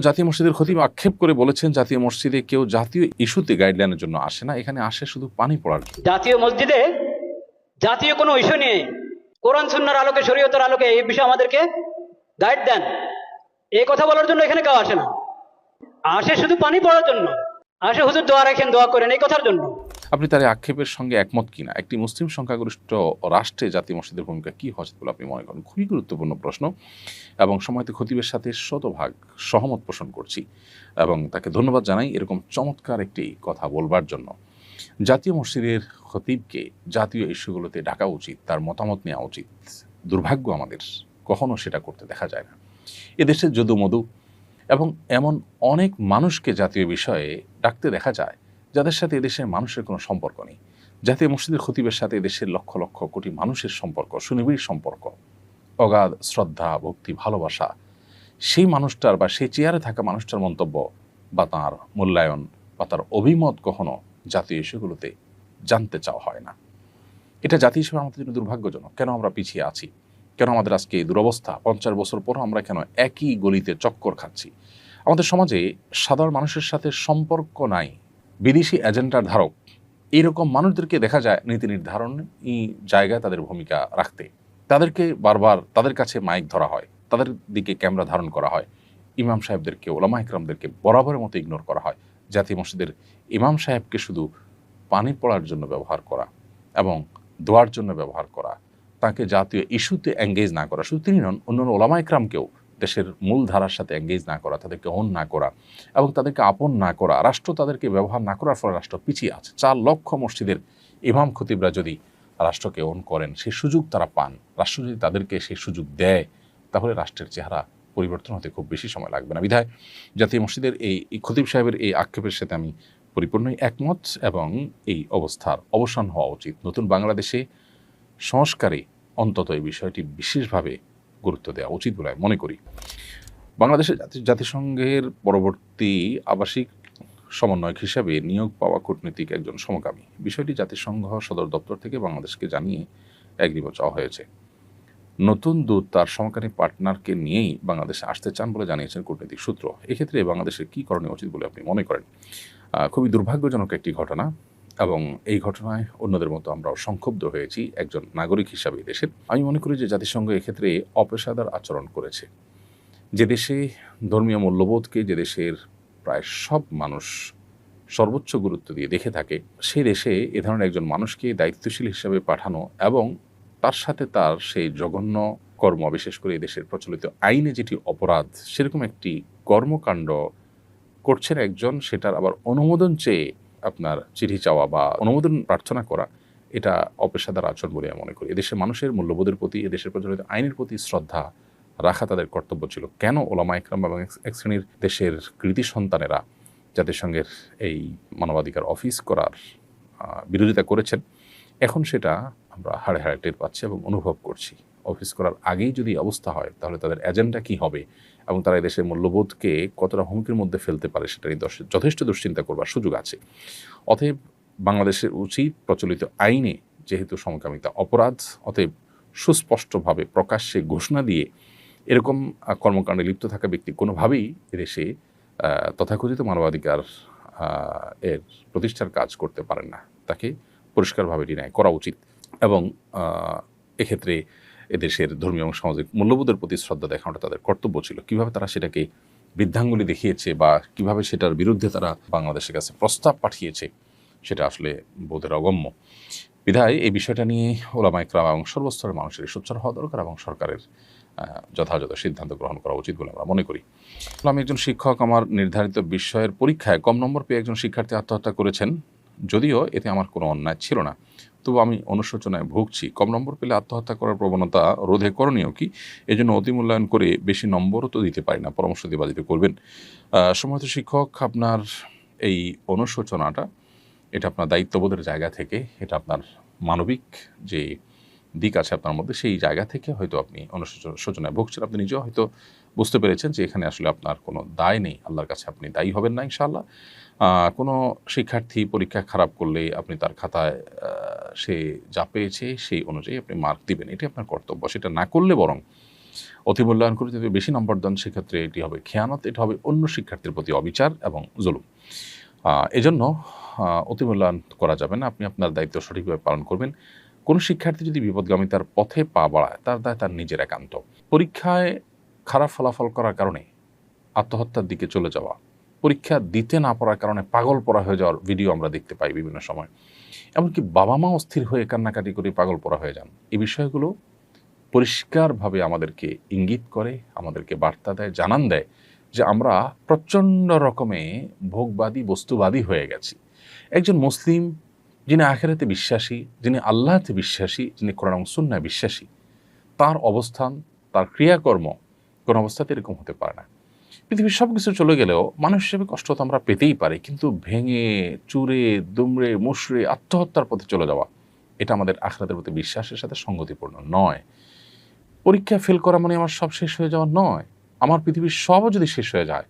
জাতীয় মসজিদের খতিব আক্ষেপ করে বলেছেন, জাতীয় মসজিদে কেউ জাতীয় ইস্যুতে গাইডলাইনের জন্য আসে না, এখানে আসে শুধু পানি পড়ার জাতীয় মসজিদে জাতীয় কোনো ইস্যু নিয়ে কোরআন, সুন্নার আলোকে, শরীয়তের আলোকে এই বিষয়ে আমাদেরকে গাইড দেন। এই কথা বলার জন্য এখানে কেউ আসে না। আসে শুধু পানি পড়ার জন্য। আসে হুজুর দোয়া রাখেন, দোয়া করেন এই কথার জন্য। আপনি তার আক্ষেপের সঙ্গে একমত কিনা? একটি মুসলিম সংখ্যাগরিষ্ঠ রাষ্ট্রে জাতীয় মসজিদের ভূমিকা কি হচ্ছে বলে আপনি মনে করেন? খুবই গুরুত্বপূর্ণ প্রশ্ন এবং সময়তে খতিবের সাথে শতভাগ সহমত পোষণ করছি এবং তাকে ধন্যবাদ জানাই এরকম চমৎকার একটি কথা বলবার জন্য। জাতীয় মসজিদের খতিবকে জাতীয় ইস্যুগুলোতে ডাকা উচিত, তার মতামত নেওয়া উচিত। দুর্ভাগ্য আমাদের, কখনো সেটা করতে দেখা যায় না। এদেশের যদু মধু এবং এমন অনেক মানুষকে জাতীয় বিষয়ে ডাকতে দেখা যায় যাদের সাথে এদেশের মানুষের কোনো সম্পর্ক নেই। জাতীয় মসজিদের খতিবের সাথে এদেশের লক্ষ লক্ষ কোটি মানুষের সম্পর্ক, সুনিবিড় সম্পর্ক, অগাধ শ্রদ্ধা, ভক্তি, ভালোবাসা। সেই মানুষটার বা সেই চেয়ারে থাকা মানুষটার মন্তব্য বা তাঁর মূল্যায়ন বা তার অভিমত কখনো জাতীয় ইস্যুগুলোতে জানতে চাওয়া হয় না। এটা জাতি হিসেবে আমাদের জন্য দুর্ভাগ্যজনক। কেন আমরা পিছিয়ে আছি? কেন আমাদের আজকে এই দুরবস্থা? পঞ্চাশ বছর পরও আমরা কেন একই গলিতে চক্কর খাচ্ছি? আমাদের সমাজে সাধারণ মানুষের সাথে সম্পর্ক নাই। বিদেশি এজেন্ডার ধারক এইরকম মানুষদেরকে দেখা যায় নীতি নির্ধারণ জায়গায় তাদের ভূমিকা রাখতে। তাদেরকে বারবার তাদের কাছে মাইক ধরা হয়, তাদের দিকে ক্যামেরা ধারণ করা হয়, ইমাম সাহেবদেরকে, ওলামা ইকরামদেরকে বরাবরের মতো ইগনোর করা হয়। জাতীয় মসজিদের ইমাম সাহেবকে শুধু পানি পড়ার জন্য ব্যবহার করা এবং দোয়ার জন্য ব্যবহার করা, তাকে জাতীয় ইস্যুতে এঙ্গেজ না করা। শুধু তিনি নন, অন্যান্য ওলামা ইকরামকেও দেশের মূল ধারার সাথে এঙ্গেজ না করা, তাদেরকে অন না করা এবং তাদেরকে আপন না করা, রাষ্ট্র তাদেরকে ব্যবহার না করার ফলে রাষ্ট্র পিছিয়ে আছে। চার লক্ষ মসজিদের ইমাম খতিবরা যদি রাষ্ট্রকে অন করেন সেই সুযোগ তারা পান। রাষ্ট্র যদি তাদেরকে সেই সুযোগ দেয়, তাহলে রাষ্ট্রের চেহারা পরিবর্তন হতে খুব বেশি সময় লাগবে না। বিধায় জাতীয় মসজিদের এই খতিব সাহেবের এই আক্ষেপের সাথে আমি পরিপূর্ণই একমত এবং এই অবস্থার অবসান হওয়া উচিত। নতুন বাংলাদেশে সংস্কারে অন্তত এই বিষয়টি বিশেষভাবে গুরুত্ব দেওয়া উচিত বলে মনে করি। বাংলাদেশের জাতিসংঘের পরবর্তী আবাসিক সমন্বয়ক হিসাবে নিয়োগ পাওয়া কূটনীতিক একজন সমকামী। বিষয়টি জাতিসংঘ সদর দপ্তর থেকে বাংলাদেশকে জানিয়ে একদিবস চাওয়া হয়েছে। নতুন দূত তার সমকামী পার্টনারকে নিয়েই বাংলাদেশে আসতে চান বলে জানিয়েছেন কূটনৈতিক সূত্র। এক্ষেত্রে বাংলাদেশের কী করণীয় উচিত বলে আপনি মনে করেন? খুবই দুর্ভাগ্যজনক একটি ঘটনা। এবং এই ঘটনায় অন্যদের মতো আমরাও সংক্ষুব্ধ হয়েছি একজন নাগরিক হিসাবে দেশের আমি মনে করি যে জাতিসংঘ এক্ষেত্রে অপেশাদার আচরণ করেছে। যে দেশে ধর্মীয় মূল্যবোধকে যে দেশের প্রায় সব মানুষ সর্বোচ্চ গুরুত্ব দিয়ে দেখে থাকে, সে দেশে এ ধরনের একজন মানুষকে দায়িত্বশীল হিসাবে পাঠানো এবং তার সাথে তার সেই জঘন্য কর্ম, বিশেষ করে দেশের প্রচলিত আইনে যেটি অপরাধ, সেরকম একটি কর্মকাণ্ড করছেন একজন, সেটার আবার অনুমোদন চেয়ে আপনার চিঠি চাওয়া বা অনুমোদন প্রার্থনা করা, এটা অপেশাদার আচরণ বলে আমি মনে করি। এদেশের মানুষের মূল্যবোধের প্রতি, এদেশের প্রচলিত আইনের প্রতি শ্রদ্ধা রাখা তাদের কর্তব্য ছিল। কেন ওলামা একরাম এবং এক শ্রেণির দেশের কৃতি সন্তানেরা জাতিসংঘের এই মানবাধিকার অফিস করার বিরোধিতা করেছেন, এখন সেটা আমরা হাড়ে হাড়ে টের পাচ্ছি এবং অনুভব করছি। অফিস করার আগেই যদি অবস্থা হয়, তাহলে তাদের এজেন্ডা কি হবে? এবং তারা দেশের মূল্যবোধকে কতটা হুমকির মধ্যে ফেলতে পারে সেটা নিয়ে যথেষ্ট দুশ্চিন্তা করবার সুযোগ আছে। অতএব বাংলাদেশের উচিত প্রচলিত আইনে যেহেতু সমকামিতা অপরাধ, অতএব সুস্পষ্টভাবে প্রকাশ্যে ঘোষণা দিয়ে এরকম কর্মকাণ্ডে লিপ্ত থাকা ব্যক্তি কোনোভাবেই এদেশে তথাকথিত মানবাধিকার এর প্রতিষ্ঠার কাজ করতে পারেন না। তাকে পরিষ্কারভাবে ডিনায় করা উচিত এবং এক্ষেত্রে এদেশের ধর্মীয় এবং সামাজিক মূল্যবোধের প্রতি শ্রদ্ধা দেখানোটা তাদের কর্তব্য ছিল। কীভাবে তারা সেটাকে বৃদ্ধাঙ্গুলি দেখিয়েছে বা কীভাবে সেটার বিরুদ্ধে তারা বাংলাদেশের কাছে প্রস্তাব পাঠিয়েছে, সেটা আসলে বোধের অগম্য। বিধায় এই বিষয়টা নিয়ে ওলামা ইকরাম এবং সর্বস্তরের মানুষের সোচ্চার হওয়া দরকার এবং সরকারের যথাযথ সিদ্ধান্ত গ্রহণ করা উচিত বলে আমরা মনে করি। আমি একজন শিক্ষক, আমার নির্ধারিত বিষয়ের পরীক্ষায় কম নম্বর পেয়ে একজন শিক্ষার্থী আত্মহত্যা করেছেন, যদিও এতে আমার কোনো অন্যায় ছিল না। তবু আমি অনুশোচনায় ভুগছি। কম নম্বর পেলে আত্মহত্যা করার প্রবণতা রোধে করণীয় কি? এই জন্য অতি মূল্যায়ন করে বেশি নম্বরও তো দিতে পারি না। পরামর্শ দিয়ে বাজিতে করবেন। সমস্ত শিক্ষক, আপনার এই অনুশোচনাটা, এটা আপনার দায়িত্ববোধের জায়গা থেকে, এটা আপনার মানবিক যে দিক আছে আপনার মধ্যে, সেই জায়গা থেকে হয়তো আপনি অনুশোচনায় ভুগছেন। আপনি নিজেও হয়তো বুঝতে পেরেছেন যে এখানে আসলে আপনার কোনো দায় নেই। আল্লাহর কাছে আপনি দায়ী হবেন না ইনশাআল্লাহ। কোনো শিক্ষার্থী পরীক্ষা খারাপ করলে আপনি তার খাতায় সে যা পেয়েছে সেই অনুযায়ী আপনি মার্ক দিবেন। এটি আপনার কর্তব্য। সেটা না করলে বরং অতি মূল্যায়ন করে যদি বেশি নম্বর দেন, সেক্ষেত্রে এটি হবে খেয়ানত, এটা হবে অন্য শিক্ষার্থীর প্রতি অবিচার এবং জুলুম। এজন্য অতি মূল্যায়ন করা যাবে না। আপনি আপনার দায়িত্ব সঠিকভাবে পালন করবেন। কোনো শিক্ষার্থী যদি বিপদগামিতার পথে পা বাড়ায়, তার দায় তার নিজের একান্ত। পরীক্ষায় খারাপ ফলাফল করার কারণে আত্মহত্যার দিকে চলে যাওয়া, পরীক্ষা দিতে না পারার কারণে পাগল পড়া হয়ে যাওয়ার ভিডিও আমরা দেখতে পাই বিভিন্ন সময়। এমনকি বাবা মা অস্থির হয়ে কান্নাকাটি করে পাগল পড়া হয়ে যান। এই বিষয়গুলো পরিষ্কারভাবে আমাদেরকে ইঙ্গিত করে, আমাদেরকে বার্তা দেয়, জানান দেয় যে আমরা প্রচণ্ড রকমে ভোগবাদী, বস্তুবাদী হয়ে গেছি। একজন মুসলিম যিনি আখেরাতে বিশ্বাসী, যিনি আল্লাহতে বিশ্বাসী, যিনি কোরআন সুন্নায় বিশ্বাসী, তার অবস্থান, তার ক্রিয়াকর্ম কোনো অবস্থাতে এরকম হতে পারে না। পৃথিবীর সব কিছু চলে গেলেও মানুষ হিসেবে কষ্ট তো আমরা পেতেই পারি, কিন্তু ভেঙে, চুরে, দুমড়ে মুশড়ে আত্মহত্যার পথে চলে যাওয়া, এটা আমাদের আখরাতের প্রতি বিশ্বাসের সাথে সঙ্গতিপূর্ণ নয়। পরীক্ষা ফেল করা মানে আমার সব শেষ হয়ে যাওয়া নয়। আমার পৃথিবীর সবও যদি শেষ হয়ে যায়